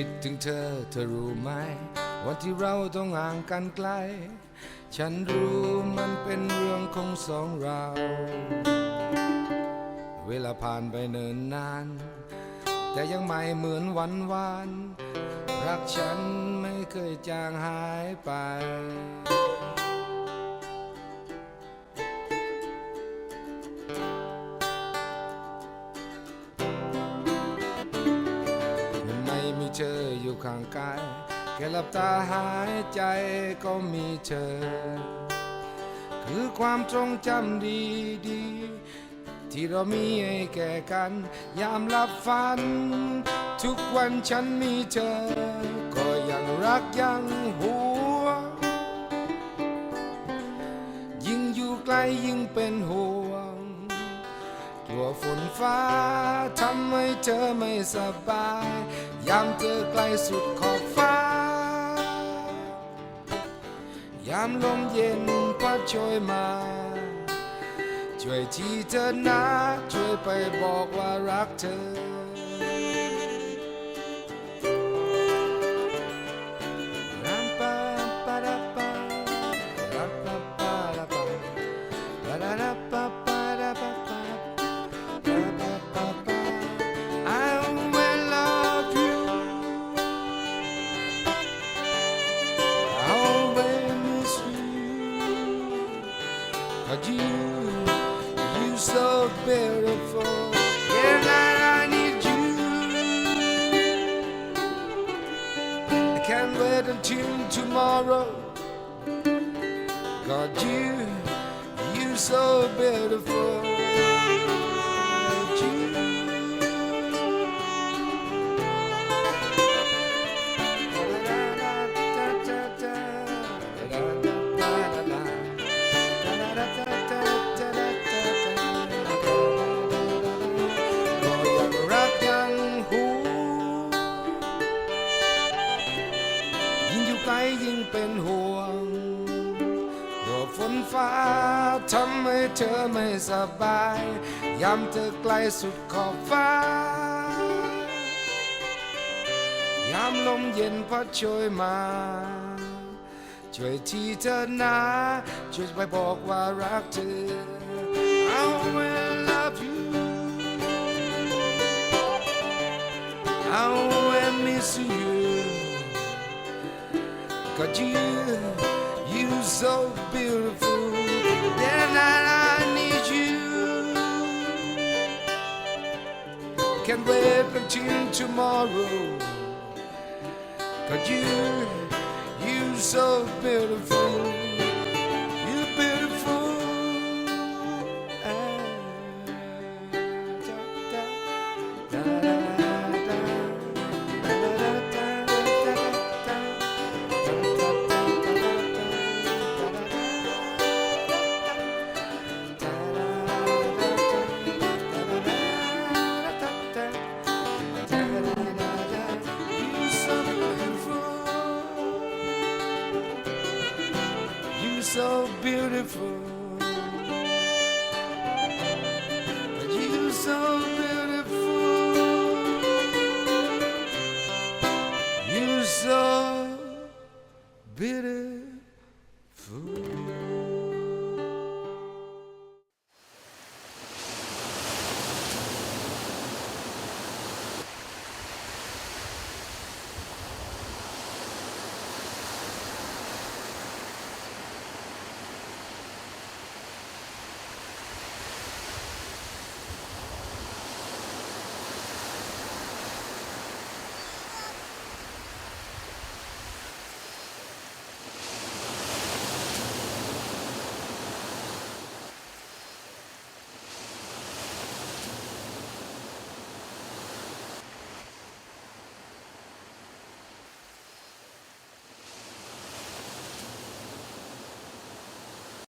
คิดถึงเธอเธอรู้ไหม วันที่เราต้องห่างกันไกล ฉันรู้มันเป็นเรื่องของสองเรา เวลาผ่านไปเนิ่นนาน แต่ยังไม่เหมือนวันวาน รักฉันไม่เคยจางหายไป เธออยู่ข้างกายแค่หลับตาหายใจก็มีเธอ คือความทรงจำดีดีๆที่เรามีให้แก่กัน ยามหลับฝัน ทุกวันฉันมีเธอ ก็ยังรักยังห่วงยิ่งอยู่ไกล้ยิ่งเป็นห่วง ลัวฝนฟ้าทำให้เธอไม่สบาย ยามเธอไกลสุดขอบฟ้า ยามลมเย็นพัดโชยมา ช่วยทีเธอนะ ช่วยไปบอกว่ารักเธอ so beautiful. Yeah, I need you. I can't wait until tomorrow. God, you, you so beautiful. ยิ่งอยู่ไกลยิ่งเป็นห่วงกลัวฝนฟ้าทำให้เธอไม่สบายยามเธอไกลสุดขอบฟ้ายามลมเย็นพัดโชยมาช่วยทีเธอนะช่วยไปบอกว่ารักเธอ I will love you I will miss you Cause you, you so beautiful? Then I need you. Can't wait until tomorrow. Cause you, you so beautiful so beautiful.